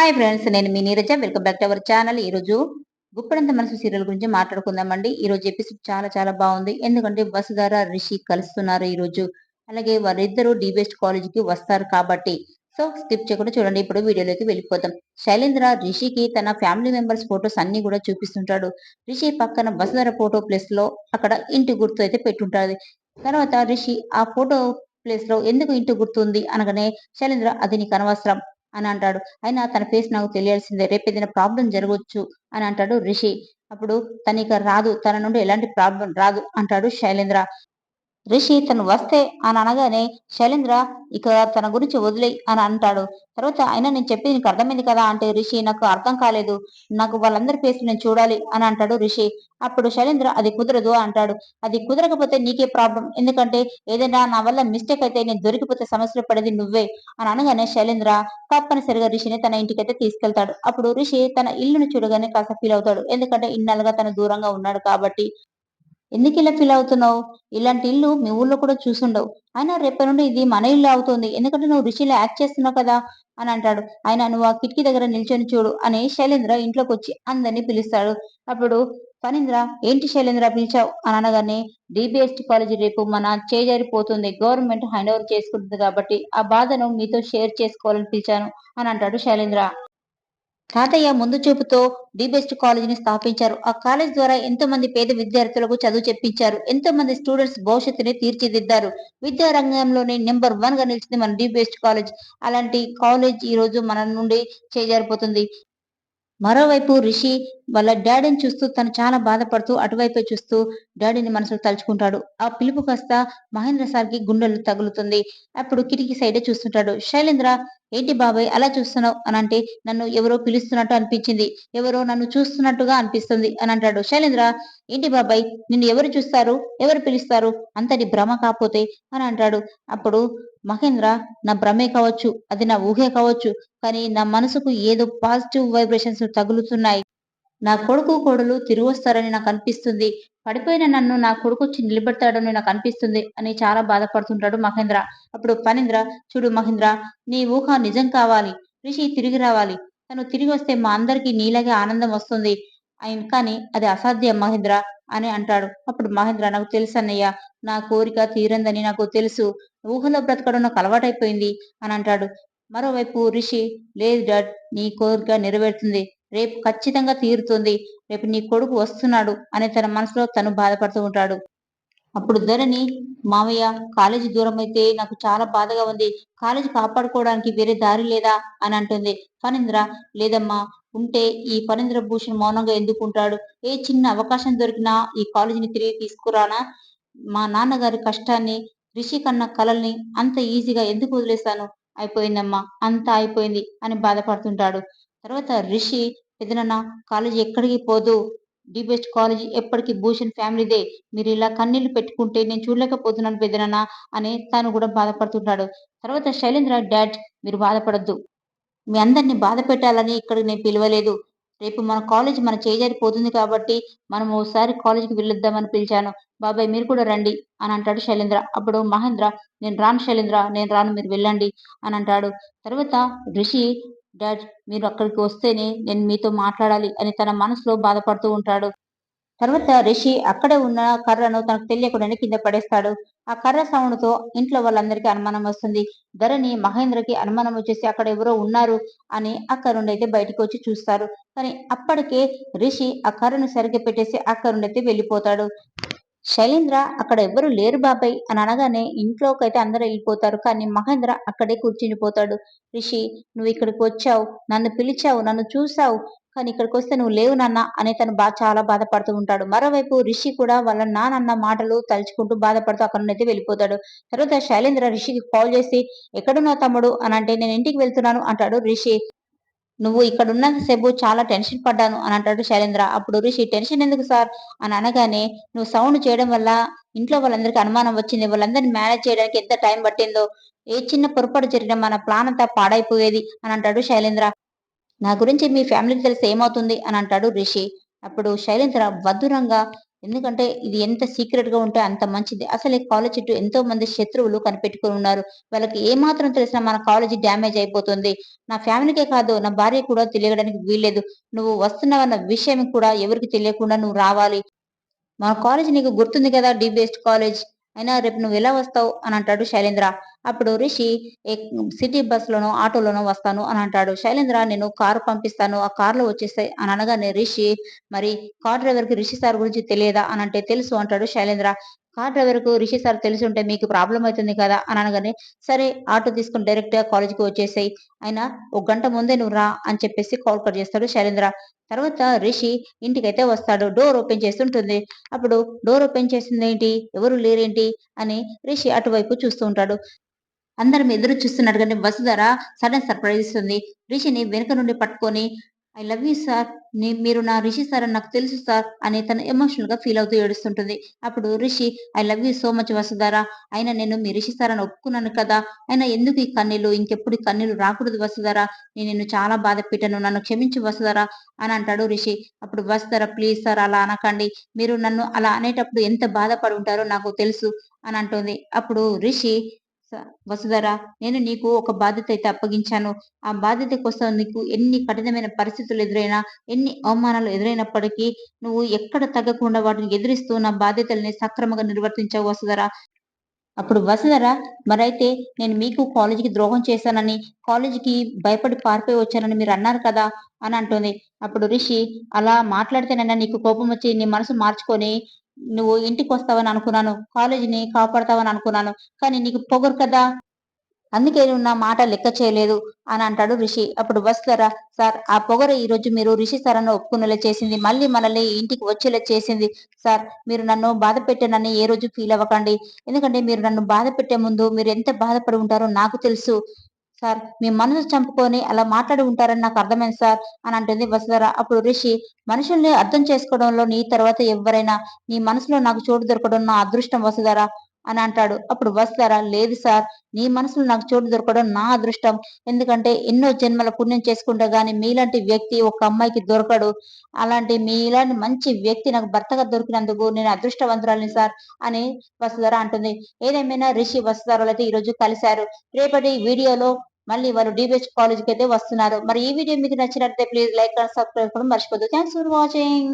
Hi friends నేను మీ Neeraja. Welcome back to our channel ఈ రోజు గుప్పడంత మనసు సీరియల్ గురించి మాట్లాడుకుందామండి. ఈ రోజు ఎపిసోడ్ చాలా చాలా బాగుంది. ఎందుకంటే వసుధార రిషి కలుస్తున్నారు ఈ రోజు. అలాగే వారిద్దరూ డిబెస్ట్ కాలేజీకి వస్తారు కాబట్టి. సో స్కిప్ చేయకుండా చూడండి. ఇప్పుడు వీడియోలోకి వెళ్ళిపోతాం శైలేంద్ర రిషికి తన ఫ్యామిలీ మెంబర్స్ ఫొటోస్ అన్ని కూడా చూపిస్తుంటాడు. రిషి పక్కన వసుధార ఫోటో ప్లేస్లో అక్కడ ఇంటి గుర్తు అయితే పెట్టుంటాడు తర్వాత రిషి ఆ ఫోటో ప్లేస్లో ఎందుకు ఇంటి గుర్తుంది అనగానే శైలేంద్ర అది నీకు అనవసరం. అని అంటాడు. అయినా తన ఫేస్ నాకు తెలియాల్సిందే. రేపు ఏదైనా ప్రాబ్లం జరగవచ్చు అని అంటాడు రిషి. అప్పుడు తనిక రాదు. తన నుండి ఎలాంటి ప్రాబ్లం రాదు అంటాడు శైలేంద్ర. రిషి తను వస్తే అని అనగానే శైలేంద్ర ఇక తన గురించి వదిలే అని అంటాడు. తర్వాత అయినా నేను చెప్పింది నీకు అర్థమైంది కదా అంటే రిషి నాకు అర్థం కాలేదు. నాకు వాళ్ళందరి ఫేస్ నేను చూడాలి అని అంటాడు రిషి. అప్పుడు శైలేంద్ర అది కుదరదు అంటాడు. అది కుదరకపోతే నీకే ప్రాబ్లం. ఎందుకంటే ఏదైనా నా వల్ల మిస్టేక్ అయితే నేను దొరికిపోతే సమస్యలు పడేది నువ్వే అని అనగానే శైలేంద్ర తప్పనిసరిగా రిషిని తన ఇంటికైతే తీసుకెళ్తాడు. అప్పుడు రిషి తన ఇల్లును చూడగానే కాస్త ఫీల్ అవుతాడు. ఎందుకంటే ఇన్నాళ్ళుగా తన దూరంగా ఉన్నాడు కాబట్టి ఎందుకు ఇలా ఫీల్ అవుతున్నావు? ఇలాంటి ఇల్లు మీ ఊళ్ళో కూడా చూసుండవు. అయినా రేపటి నుండి ఇది మన ఇల్లు అవుతుంది. ఎందుకంటే నువ్వు రిషిలో యాక్ట్ చేస్తున్నావు కదా? అని అంటాడు. ఆయన నువ్వు ఆ కిటికీ దగ్గర నిల్చొని చూడు అని శైలేంద్ర ఇంట్లోకి వచ్చి అందరినీ పిలుస్తాడు. అప్పుడు ఫణీంద్ర ఏంటి శైలేంద్ర పిలిచావు? అని అనగానే డిబిఎస్టి కాలేజీ రేపు మన చేజారిపోతుంది. గవర్నమెంట్ హ్యాండ్ ఓవర్ చేసుకుంటుంది కాబట్టి ఆ బాధను మీతో షేర్ చేసుకోవాలని పిలిచాను అని అంటాడు శైలేంద్ర. తాతయ్య ముందు చూపుతో ది బెస్ట్ కాలేజీని స్థాపించారు. ఆ కాలేజ్ ద్వారా ఎంతో మంది పేద విద్యార్థులకు చదువు చెప్పించారు. ఎంతో మంది స్టూడెంట్స్ భవిష్యత్తుని తీర్చిదిద్దారు. విద్యా రంగంలోనే నెంబర్ వన్గా నిలిచింది మన ది బెస్ట్ కాలేజ్. అలాంటి కాలేజ్ ఈ రోజు మన నుండి చేజారిపోతుంది. మరోవైపు రిషి వాళ్ళ డాడీని చూస్తూ తను చాలా బాధపడుతూ అటువైపే చూస్తూ డాడీని మనసులో తలుచుకుంటాడు. ఆ పిలుపు కాస్త మహేంద్ర సార్కి గుండెలు తగులుతుంది. అప్పుడు కిటికీ సైడే చూస్తుంటాడు. శైలేంద్ర ఏంటి బాబాయ్ అలా చూస్తున్నావు? అని అంటే నన్ను ఎవరో పిలుస్తున్నట్టు అనిపించింది. ఎవరో నన్ను చూస్తున్నట్టుగా అనిపిస్తుంది అని అంటాడు. శైలేంద్ర ఏంటి బాబాయ్ నిన్ను ఎవరు చూస్తారు? ఎవరు పిలుస్తారు? అంతటి భ్రమ కాపోతే అని అంటాడు. అప్పుడు మహేంద్ర నా భ్రమే కావచ్చు అది నా ఊహే కావచ్చు కానీ నా మనసుకు ఏదో పాజిటివ్ వైబ్రేషన్స్ తగులుతున్నాయి. నా కొడుకు కోడలు తిరిగి వస్తారని నాకు అనిపిస్తుంది. పడిపోయిన నన్ను నా కొడుకు వచ్చి నిలబెడతాడని నాకు అనిపిస్తుంది అని చాలా బాధపడుతుంటాడు మహేంద్ర. అప్పుడు ఫణీంద్ర చూడు మహేంద్ర నీ ఊహ నిజం కావాలి. రిషి తిరిగి రావాలి. తను తిరిగి వస్తే మా అందరికీ నీలాగే ఆనందం వస్తుంది. అయిన కానీ అది అసాధ్యం మహేంద్ర అని అంటాడు. అప్పుడు మహేంద్ర నాకు తెలుసు అన్నయ్య నా కోరిక తీరందని నాకు తెలుసు. ఊహలో బ్రతకడం నాకు అలవాటైపోయింది అని అంటాడు. మరోవైపు రిషి లేదు డాడ్ నీ కోరిక నెరవేరుతుంది. రేపు ఖచ్చితంగా తీరుతుంది. రేపు నీ కొడుకు వస్తున్నాడు అని తన మనసులో తను బాధపడుతూ ఉంటాడు. అప్పుడు ధరణి మామయ్య కాలేజీ దూరం అయితే నాకు చాలా బాధగా ఉంది. కాలేజీ కాపాడుకోవడానికి వేరే దారి లేదా? అని అంటుంది. ఫణీంద్ర లేదమ్మా ఉంటే ఈ ఫణీంద్ర భూషణ్ మౌనంగా ఎందుకు ఉంటాడు ఏ చిన్న అవకాశం దొరికినా ఈ కాలేజీని తిరిగి తీసుకురానా? మా నాన్నగారి కష్టాన్ని రిషి కన్న కలల్ని అంత ఈజీగా ఎందుకు వదిలేస్తాను అయిపోయిందమ్మా అంతా అయిపోయింది అని బాధపడుతుంటాడు. తర్వాత రిషి పెదనన్న కాలేజీ ఎక్కడికి పోదు? ది బెస్ట్ కాలేజీ ఎప్పటికీ భూషణ్ ఫ్యామిలీదే. మీరు ఇలా కన్నీళ్ళు పెట్టుకుంటే నేను చూడలేకపోతున్నాను పెదనన్న అని తను కూడా బాధపడుతుంటాడు. తర్వాత శైలేంద్ర డాడ్ మీరు బాధపడద్దు. మీ అందరిని బాధ పెట్టాలని ఇక్కడికి నేను పిలవలేదు. రేపు మన కాలేజ్ మన చేజారిపోతుంది కాబట్టి మనం ఓసారి కాలేజీకి వెళ్ళొద్దామని పిలిచాను. బాబాయ్ మీరు కూడా రండి అని అంటాడు శైలేంద్ర. అప్పుడు మహేంద్ర నేను రాను శైలేంద్ర నేను రాను మీరు వెళ్ళండి అని అంటాడు. తర్వాత రిషి డాడ్ మీరు అక్కడికి వస్తేనే నేను మీతో మాట్లాడాలి అని తన మనసులో బాధపడుతూ ఉంటాడు. తర్వాత రిషి అక్కడే ఉన్న కర్రను తనకు తెలియకుండానే కింద పడేస్తాడు. ఆ కర్ర సౌండ్తో ఇంట్లో వాళ్ళందరికీ అనుమానం వస్తుంది. ధరణి మహేంద్రకి అనుమానం వచ్చేసి అక్కడ ఎవరో ఉన్నారు అని అక్కడ నుండి అయితే బయటికి వచ్చి చూస్తారు. కానీ అప్పటికే రిషి ఆ కర్రను సరిగ్గా పెట్టేసి అక్కడ నుండి అయితే వెళ్ళిపోతాడు. శైలేంద్ర అక్కడ ఎవ్వరు లేరు బాబాయ్ అని అనగానే ఇంట్లోకి అయితే అందరూ వెళ్ళిపోతారు. కానీ మహేంద్ర అక్కడే కూర్చునిపోతాడు రిషి నువ్వు ఇక్కడికి వచ్చావు. నన్ను పిలిచావు. నన్ను చూసావు కానీ ఇక్కడికి వస్తే నువ్వు లేవు నాన్న అని తను బా చాలా బాధపడుతూ ఉంటాడు. మరోవైపు రిషి కూడా వాళ్ళ నాన్న మాటలు తలుచుకుంటూ బాధపడుతూ అక్కడ నుండి అయితే వెళ్ళిపోతాడు. తర్వాత శైలేంద్ర రిషికి కాల్ చేసి ఎక్కడున్నావు తమ్ముడు? అని అంటే నేను ఇంటికి వెళ్తున్నాను అంటాడు రిషి. నువ్వు ఇక్కడ ఉన్నంతసేపు చాలా టెన్షన్ పడ్డాను అని అంటాడు శైలేంద్ర. అప్పుడు రిషి టెన్షన్ ఎందుకు సార్? అని అనగానే నువ్వు సౌండ్ చేయడం వల్ల ఇంట్లో వాళ్ళందరికీ అనుమానం వచ్చింది. వాళ్ళందరినీ మేనేజ్ చేయడానికి ఎంత టైం పట్టిందో? ఏ చిన్న పొరపాటు జరిగిన మన ప్లాన్ అంతా పాడైపోయేది అని అంటాడు శైలేంద్ర. నా గురించి మీ ఫ్యామిలీకి తెలిస్తే ఏమవుతుంది? అని అంటాడు రిషి. అప్పుడు శైలేంద్ర వద్దురంగా ఎందుకంటే ఇది ఎంత సీక్రెట్గా ఉంటే అంత మంచిది. అసలు ఈ కాలేజ్ చుట్టూ ఎంతో మంది శత్రువులు కనిపెట్టుకుని ఉన్నారు. వాళ్ళకి ఏ మాత్రం తెలిసినా మన కాలేజీ డ్యామేజ్ అయిపోతుంది. నా ఫ్యామిలీకే కాదు నా భార్య కూడా తెలియడానికి వీల్లేదు. నువ్వు వస్తున్నావన్న విషయం కూడా ఎవరికి తెలియకుండా నువ్వు రావాలి. మా కాలేజ్ నీకు గుర్తుంది కదా డి బెస్ట్ కాలేజ్ అయినా రేపు నువ్వు ఎలా వస్తావు? అని అంటాడు శైలేంద్ర. అప్పుడు రిషి సిటీ బస్సులోనో లోనో ఆటోలోనో వస్తాను అని అంటాడు. శైలేంద్ర నేను కారు పంపిస్తాను ఆ కారులో వచ్చేస్తాయి అని అనగానే రిషి మరి కార్ డ్రైవర్కి రిషి సార్ గురించి తెలియదా అని అంటే తెలుసు అంటాడు శైలేంద్ర. కార్ డ్రైవర్కు రిషి సార్ తెలిసి ఉంటే మీకు ప్రాబ్లం అవుతుంది కదా అని అనగానే సరే ఆటో తీసుకుని డైరెక్ట్ కాలేజీకి కాలేజ్కి వచ్చేసాయి. ఆయన ఒక గంట ముందే నువ్వు రా అని చెప్పేసి కాల్ కట్ చేస్తాడు శైలేంద్ర. తర్వాత రిషి ఇంటికైతే వస్తాడు. డోర్ ఓపెన్ చేస్తుంటుంది అప్పుడు డోర్ ఓపెన్ చేసింది ఏంటి? ఎవరు లేరేంటి? అని రిషి అటువైపు చూస్తూ ఉంటాడు. అందరం ఎదురు చూస్తున్నట్టుగానే వసుధర సడన్ సర్ప్రైజ్ ఇస్తుంది. రిషిని వెనుక నుండి పట్టుకొని ఐ లవ్ యూ సార్ మీరు నా రిషి సార్ అని నాకు తెలుసు సార్ అని తను ఎమోషనల్గా ఫీల్ అవుతూ ఏడుస్తుంటుంది. అప్పుడు Rishi I love you so much Vasudhara. అయినా నేను మీ రిషి సార్ అని ఒప్పుకున్నాను కదా. అయినా ఎందుకు ఈ కన్నీళ్ళు? ఇంకెప్పుడు ఈ కన్నీళ్ళు రాకూడదు వసుధారా. నేను నిన్ను చాలా బాధ పెట్టాను. నన్ను క్షమించు వసుధారా అని అంటాడు రిషి. అప్పుడు వసుధారా ప్లీజ్ సార్ అలా అనకండి. మీరు నన్ను అలా అనేటప్పుడు ఎంత బాధపడి ఉంటారో నాకు తెలుసు అని అంటుంది. అప్పుడు రిషి వసుధర నేను నీకు ఒక బాధ్యత అయితే అప్పగించాను. ఆ బాధ్యత కోసం నీకు ఎన్ని కఠినమైన పరిస్థితులు ఎదురైనా ఎన్ని అవమానాలు ఎదురైనప్పటికీ నువ్వు ఎక్కడ తగ్గకుండా వాటిని ఎదిరిస్తూ నా బాధ్యతల్ని సక్రమంగా నిర్వర్తించావు వసుధర. అప్పుడు వసుధర మరైతే నేను మీకు కాలేజీకి ద్రోహం చేశానని కాలేజీకి భయపడి పారిపోయి వచ్చానని మీరు అన్నారు కదా అని అంటుంది. అప్పుడు రిషి అలా మాట్లాడితేనైనా నీకు కోపం వచ్చి నీ మనసు మార్చుకొని నువ్వు ఇంటికి వస్తావని అనుకున్నాను కాలేజీని కాపాడతావని అనుకున్నాను కానీ నీకు పొగరు కదా. అందుకే నువ్వు నా మాట లెక్క చేయలేదు అని అంటాడు రిషి. అప్పుడు వస్తారా సార్ ఆ పొగర ఈ రోజు మీరు రిషి సార్ అని ఒప్పుకునేలా చేసింది మళ్ళీ మనల్ని ఇంటికి వచ్చేలా చేసింది. సార్ మీరు నన్ను బాధ పెట్టానని ఏ రోజు ఫీల్ అవ్వకండి. ఎందుకంటే మీరు నన్ను బాధ పెట్టే ముందు మీరు ఎంత బాధపడి ఉంటారో నాకు తెలుసు. సార్ మీ మనసు చంపుకొని అలా మాట్లాడి ఉంటారని నాకు అర్థమైంది సార్ అని అంటుంది వసుధర. అప్పుడు రిషి మనుషుల్ని అర్థం చేసుకోవడంలో నీ తర్వాత ఎవరైనా నీ మనసులో నాకు చోటు దొరకడం నా అదృష్టం వసుధర అని అంటాడు. అప్పుడు వసుధర లేదు సార్ నీ మనసులో నాకు చోటు దొరకడం నా అదృష్టం. ఎందుకంటే ఎన్నో జన్మల పుణ్యం చేసుకుంటే గాని మీలాంటి వ్యక్తి ఒక అమ్మాయికి దొరకడు. అలాంటి మీలాంటి మంచి వ్యక్తి నాకు భర్తగా దొరికినందుకు నేను అదృష్టవంతురాలిని సార్ అని వసుధర అంటుంది. ఏదేమైనా రిషి వసుధరలు అయితే ఈ రోజు కలిశారు. రేపటి వీడియోలో మళ్ళీ వాళ్ళు డిబెచ్ కాలేజ్కి అయితే వస్తున్నారు. మరి ఈ వీడియో మీకు నచ్చినట్లయితే ప్లీజ్ లైక్ అండ్ సబ్స్క్రైబ్ కూడా మర్చిపోద్దు. Thanks for watching